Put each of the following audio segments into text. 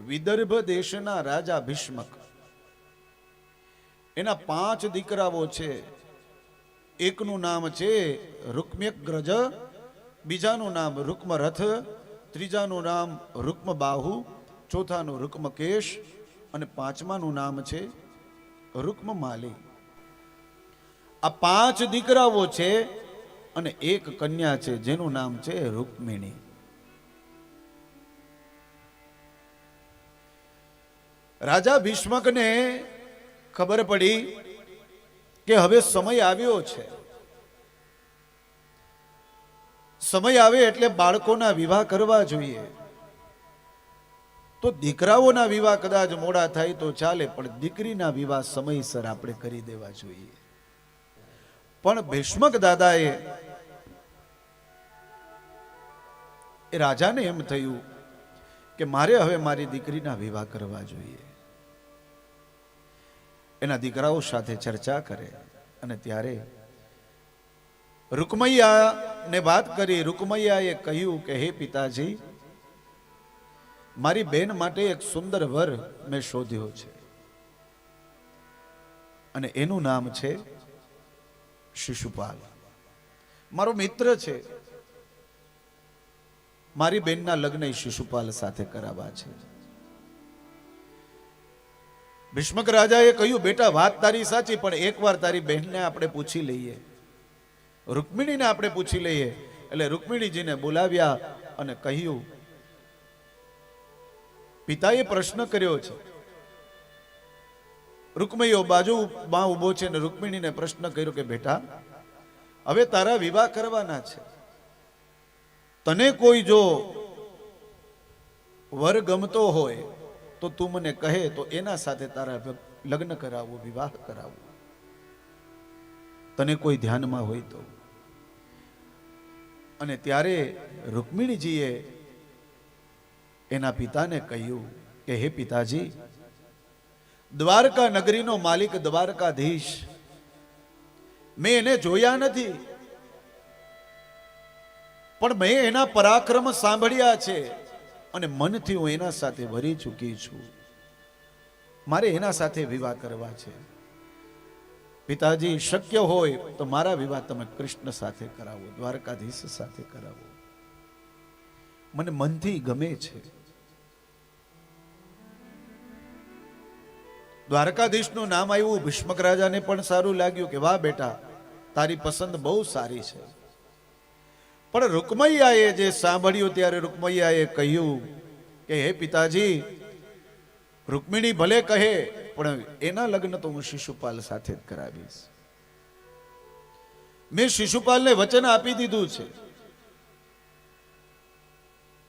વિદર્ભ દેશના રાજા ભીષ્મક. એના પાંચ દીકરાઓ છે. એકનું નામ છે રૂક્મ્યગ્રજ, બીજાનું નામ રૂક્મરથ, ત્રીજાનું નામ રૂક્મબાહુ, ચોથાનું રૂક્મકેશ અને પાંચમાનું નામ છે રૂક્મમાલી. આ પાંચ દીકરાઓ છે અને એક કન્યા છે જેનું નામ છે રૂક્મિણી. રાજા ભીષ્મકને ખબર પડી કે હવે સમય આવ્યો છે. સમય આવે એટલે બાળકોના વિવાહ કરવા જોઈએ. તો દીકરાઓના વિવાહ કદાચ મોડા થાય તો ચાલે, પણ દીકરીના વિવાહ સમયસર આપણે કરી દેવા જોઈએ. પણ ભીષ્મક દાદાએ એ રાજાને એમ થયું કે મારે હવે મારી દીકરીના વિવાહ કરવા જોઈએ. એના દીકરાઓ સાથે ચર્ચા કરે. અને ત્યારે રૂકમૈયાને વાત કરી. રૂકમૈયાએ કહ્યું કે, હે પિતાજી, મારી બેન માટે એક સુંદર વર મેં શોધ્યો છે. અને એનું નામ છે શિશુપાલ. મારો મિત્ર છે. મારી બેનના લગ્ન શિશુપાલ સાથે કરાવવા છે. ભીષ્મક રાજાએ કહ્યું, બેટા, વાત તારી સાચી, પણ એકવાર તારી બહેનને આપણે પૂછી લઈએ. રૂકમિણીને આપણે પૂછી લઈએ. એટલે રૂકમિણીજીને બોલાવ્યા અને કહ્યું, પિતાએ પ્રશ્ન કર્યો છે. રૂકમૈયો બાજુમાં ઊભો છે અને રૂકમિણીને પ્રશ્ન કર્યો કે, બેટા, હવે તારા વિવાહ કરવાના છે. તને કોઈ જો વર ગમતો હોય તો તું મને કહે તો એના સાથે તારા લગ્ન કરાવવું વિવાહ કરાવો. તને કોઈ ધ્યાનમાં હોય તો. અને ત્યારે રૂકમિણીજીએ એના પિતાને કહ્યું કે, હે પિતાજી, દ્વારકા નગરીનો માલિક દ્વારકાધીશ. મેં એને જોયા નથી. પણ મેં એના પરાક્રમ સાંભળ્યા છે. અને મનથી હું એના સાથે ભરી ચૂકી છું. મારે એના સાથે વિવાહ કરવા છે. પિતાજી, શક્ય હોય તો મારા વિવાહ તમે કૃષ્ણ સાથે કરાવો, દ્વારકાધીશ સાથે કરાવો. મને મનથી ગમે છે. દ્વારકાધીશનું નામ આવ્યું, ભીષ્મક રાજાને પણ સારું લાગ્યું કે, વાહ બેટા, તારી પસંદ બહુ સારી છે. પણ રૂકમૈયાએ જે સાંભળ્યું ત્યારે રૂકમૈયાએ કહ્યું કે, હે પિતાજી, રૂકમિણી ભલે કહે, પણ એના લગ્ન તો હું શિશુપાલ સાથે જ કરાવીશ. મેં શિશુપાલને વચન આપી દીધું છે.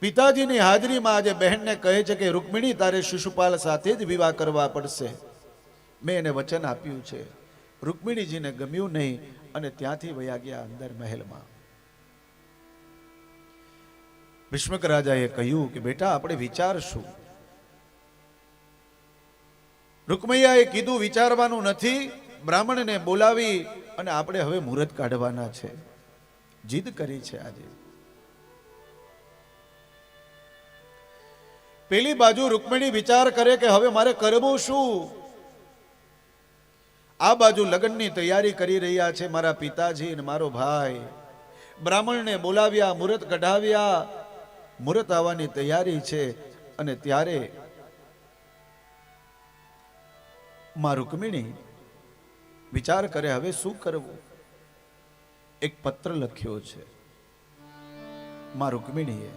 પિતાજીની હાજરીમાં આજે બહેનને કહે છે કે, રૂકમિણી, તારે શિશુપાલ સાથે જ વિવાહ કરવા પડશે. મેં એને વચન આપ્યું છે. રૂકમિણીજીને ગમ્યું નહીં અને ત્યાંથી વયા ગયા અંદર મહેલમાં. ભીષ્મક રાજાએ કહ્યું કે, બેટા, આપણે વિચારશું. રૂકમૈયાએ કીધું, વિચારવાનું નથી, બ્રાહ્મણને બોલાવી અને આપણે હવે મુહૂર્ત કાઢવાના છે. જીદ કરી છે આજે. પેલી બાજુ રૂકમિણી વિચાર કરે કે, હવે મારે કરવું શું? આ બાજુ લગ્નની તૈયારી કરી રહ્યા છે મારા પિતાજી અને મારો ભાઈ. બ્રાહ્મણને બોલાવ્યા, મુહૂર્ત કઢાવ્યા મુહૂર્ત આવવાની તૈયારી છે અને ત્યારે માં રૂકમિણી વિચાર કરે, હવે શું કરવું? એક પત્ર લખ્યો છે. માં રૂકમિણીએ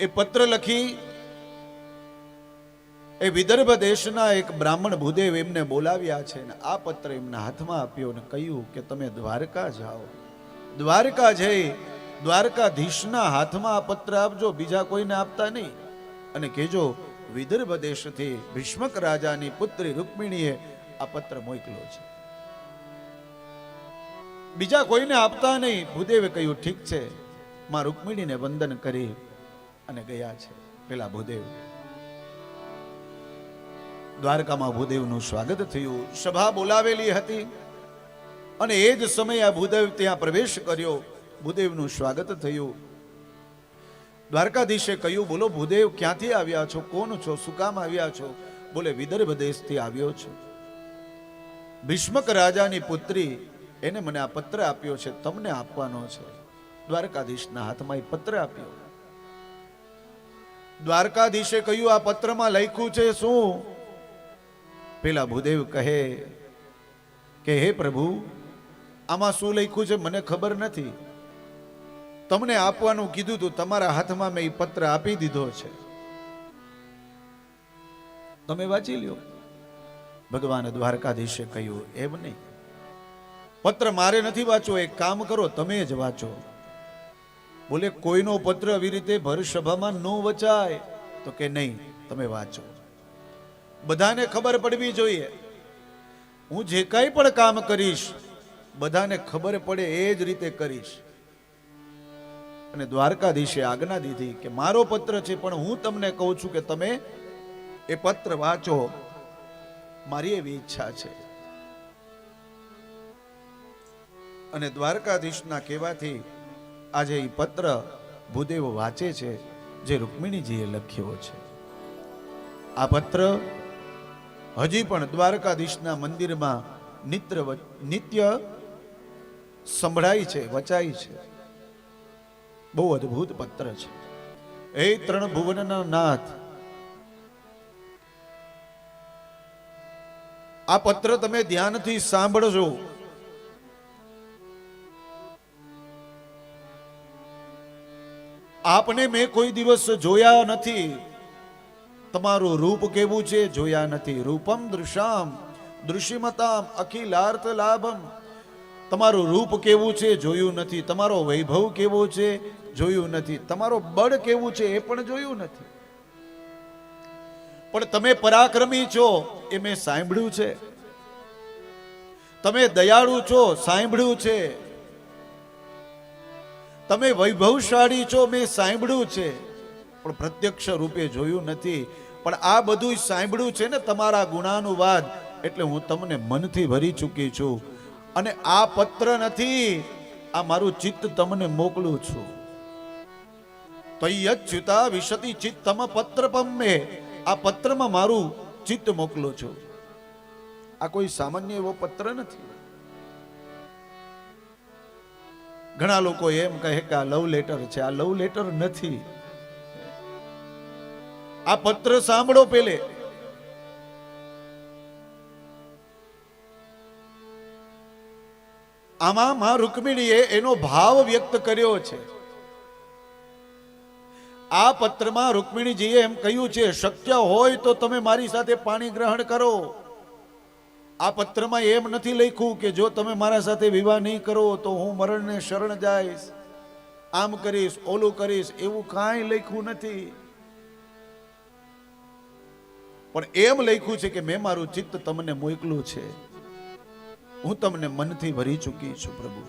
એ પત્ર લખી એ વિદર્ભ દેશના એક બ્રાહ્મણ ભૂદેવ એમને બોલાવ્યા છે ને આ પત્ર એમના હાથમાં આપ્યો ને કહ્યું કે, તમે દ્વારકા જાઓ. દ્વારકા જઈ દ્વારકાધીશના હાથમાં આ પત્ર આપજો, બીજા કોઈને આપતા નહીં. અને કહેજો વિદર્ભ દેશથી ભીષ્મક રાજાની પુત્રી રૂકમિણીએ આ પત્ર મોકલ્યો છે. બીજા કોઈને આપતા નહીં. ભૂદેવે કહ્યું, ઠીક છે. માં રૂકમિણીને વંદન કરી અને ગયા છે. પેલા ભૂદેવ. દ્વારકામાં ભૂદેવનું સ્વાગત થયું. સભા બોલાવેલી હતી. અને એ જ સમયે આ ભૂદેવ ત્યાં પ્રવેશ કર્યો. ભૂદેવનું સ્વાગત થયું. દ્વારકાધીશે કહ્યું, બોલો, ભૂદેવ, ક્યાંથી આવ્યા છો? કોણ છો? શું કામ આવ્યા છો? બોલે, વિદર્ભ દેશથી આવ્યો છું. ભીષ્મક રાજાની પુત્રી એને મને આ પત્ર આપ્યો છે. તમને આપવાનો છે. દ્વારકાધીશના હાથમાં એ પત્ર આપ્યો. દ્વારકાધીશે કહ્યું, આ પત્રમાં લખ્યું છે શું? પેલા ભૂદેવ કહે, કે હે પ્રભુ, આમાં શું લખ્યું છે મને ખબર નથી. તમને આપવાનું કીધું તું તમારા હાથમાં મેં એ પત્ર આપી દીધો છે. તમે વાંચી લ્યો. ભગવાન દ્વારકાધીશે કહ્યું, એમ નહીં. પત્ર મારે નથી વાંચવો, એક કામ કરો, તમે જ વાંચો. બોલે, કોઈનો પત્ર આવી રીતે ભરસભામાં ન વચાય. તો કે, નહીં, તમે વાંચો. બધાને ખબર પડવી જોઈએ. હું જે કાંઈ પણ કામ કરીશ, બધાને ખબર પડે એ જ રીતે કરીશ. અને દ્વારકાધીશે આજ્ઞા દીધી કે મારો પત્ર છે, પણ હું તમને કહું છું કે તમે એ પત્ર વાંચો. મારી એવી ઈચ્છા છે. અને દ્વારકાધીશના કહેવાથી આજે એ પત્ર ભૂદેવ વાંચે છે, જે રૂકમિણીજીએ લખ્યો છે. આ પત્ર હજી પણ દ્વારકાધીશના મંદિરમાં નિત્ર નિત્ય સંભળાય છે, વચાય છે. બહુ અદ્ભુત પત્ર છે. એ ત્રણ ભુવનના નાથ. આ પત્ર તમે ધ્યાનથી સાંભળજો. આપને મેં કોઈ દિવસ જોયા નથી. તમારું રૂપ કેવું છે? જોયા નથી. રૂપમ દૃશામ દૃશ્યમતામ અખિલાર્થ લાભમ. તમારું રૂપ કેવું છે? જોયું નથી. તમારો વૈભવ કેવો છે? જોયું નથી. તમારો બળ કેવું છે એ પણ જોયું નથી. પણ તમે પરાક્રમી છો એ મેં સાંભળ્યું છે. તમે દયાળુ છો સાંભળ્યું છે. તમે વૈભવશાળી છો મેં સાંભળ્યું છે. પણ પ્રત્યક્ષ રૂપે જોયું નથી. પણ આ બધું સાંભળ્યું છે ને તમારા ગુણાનુવાદ એટલે હું તમને મનથી ભરી ચૂકી છું. અને આ પત્ર નથી, આ મારું ચિત્ત તમને મોકલું છું. તૈયચ્યુતા વિશતિ ચિત્તમ પત્ર પમે આ પત્રમાં મારું ચિત્ત મોકલો છો. આ કોઈ સામાન્ય એવો પત્ર નથી. ઘણા લોકો એમ કહે કે આ લવ લેટર છે. આ લવ લેટર નથી. આ પત્ર સાંભળો પેલે. આમાં માં રૂકમિણીએ એનો ભાવ વ્યક્ત કર્યો છે. આ પત્રમાં રૂકમિણીજીએ એમ કહ્યું છે, શક્ય હોય તો તમે મારી સાથે પાણી ગ્રહણ કરો. આ પત્રમાં એમ નથી લખ્યું કે જો તમે મારા સાથે વિવાહ નહીં કરો તો હું મરણને શરણ જઈશ, આમ કરીશ, ઓલું કરીશ, એવું કાંઈ લખ્યું નથી. પણ એમ લખ્યું છે કે મેં મારું ચિત્ત તમને મોકલું છે. હું તમને મનથી ભરી ચૂકી છું, પ્રભુ.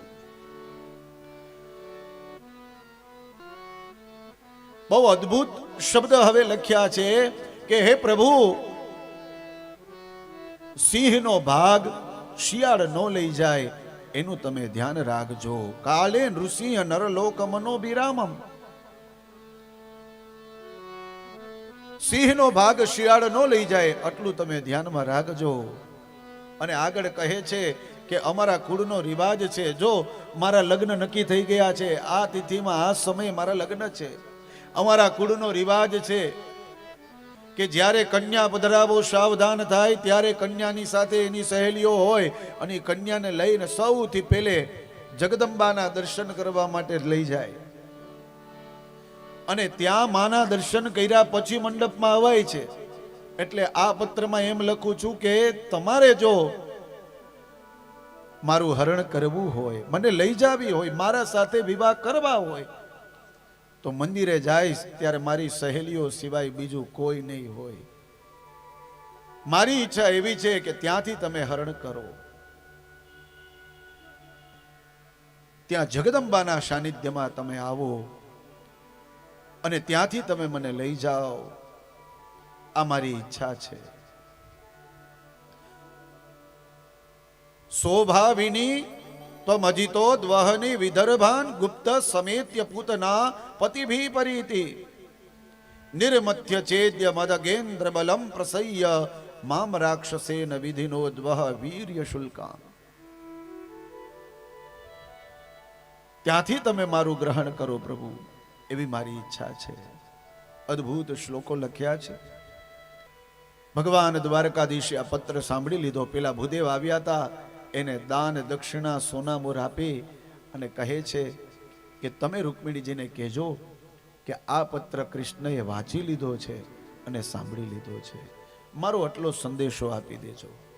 બહુ અદ્ભુત શબ્દ હવે લખ્યા છે કે હે પ્રભુ, સિંહનો ભાગ શિયાળ ન લઈ જાય, એનું તમે ધ્યાન રાખજો. કાલે નૃસિંહ નરલોક મનો વિરામમ. સિંહનો ભાગ શિયાળ ન લઈ જાય, આટલું તમે ધ્યાનમાં રાખજો. અને આગળ કહે છે કે અમારા કુળનો રિવાજ છે, જો મારા લગ્ન નક્કી થઈ ગયા છે, આ તિથિમાં આ સમયે મારા લગ્ન છે. અમારા કુળનો રિવાજ છે કે જ્યારે કન્યા પધરાવો સાવધાન થાય, ત્યારે કન્યાની સાથે એની સહેલીઓ હોય અને કન્યાને લઈને સૌથી પહેલે જગદંબાના દર્શન કરવા માટે લઈ જાય. અને ત્યાં માના દર્શન કર્યા પછી મંડપમાં અવાય છે. એટલે આ પત્રમાં એમ લખું છું કે તમારે જો મારું હરણ કરવું હોય, મને લઈ જાવી હોય, મારા સાથે વિવાહ કરવા હોય તો મંદિરે જઈશ ત્યારે મારી સહેલીઓ સિવાય બીજું કોઈ નહીં હોય. મારી ઈચ્છા એવી છે કે ત્યાંથી તમે હરણ કરો. ત્યાં જગદંબાના સાનિધ્યમાં તમે આવો અને ત્યાંથી તમે મને લઈ જાઓ. આ મારી ઈચ્છા છે. શોભાવિની ત્વમજિતો દ્વહની વિદર્ભાન ગુપ્ત સમેત્ય પૂતના પતિભી પરીતિ નિર્મથ્ય ચેદ્ય મદગેન્દ્ર બલમ પ્રસય્ય મામ રાક્ષસેન વિધિનો દ્વહ વીર્ય શુલ્કા ત્યાંથી તમે મારું ગ્રહણ કરો પ્રભુ, એવી મારી ઈચ્છા છે। અદ્ભુત શ્લોકો લખ્યા છે। ભગવાન દ્વારકાધીશે આ પત્ર સાંભળી લીધો, પેલા ભૂદેવ આવ્યા હતા એને દાન દક્ષિણા સોનામોર આપી અને કહે છે કે તમે રૂકમિણીજીને કહેજો કે આ પત્ર કૃષ્ણએ વાંચી લીધો છે અને સાંભળી લીધો છે. મારો આટલો સંદેશો આપી દેજો.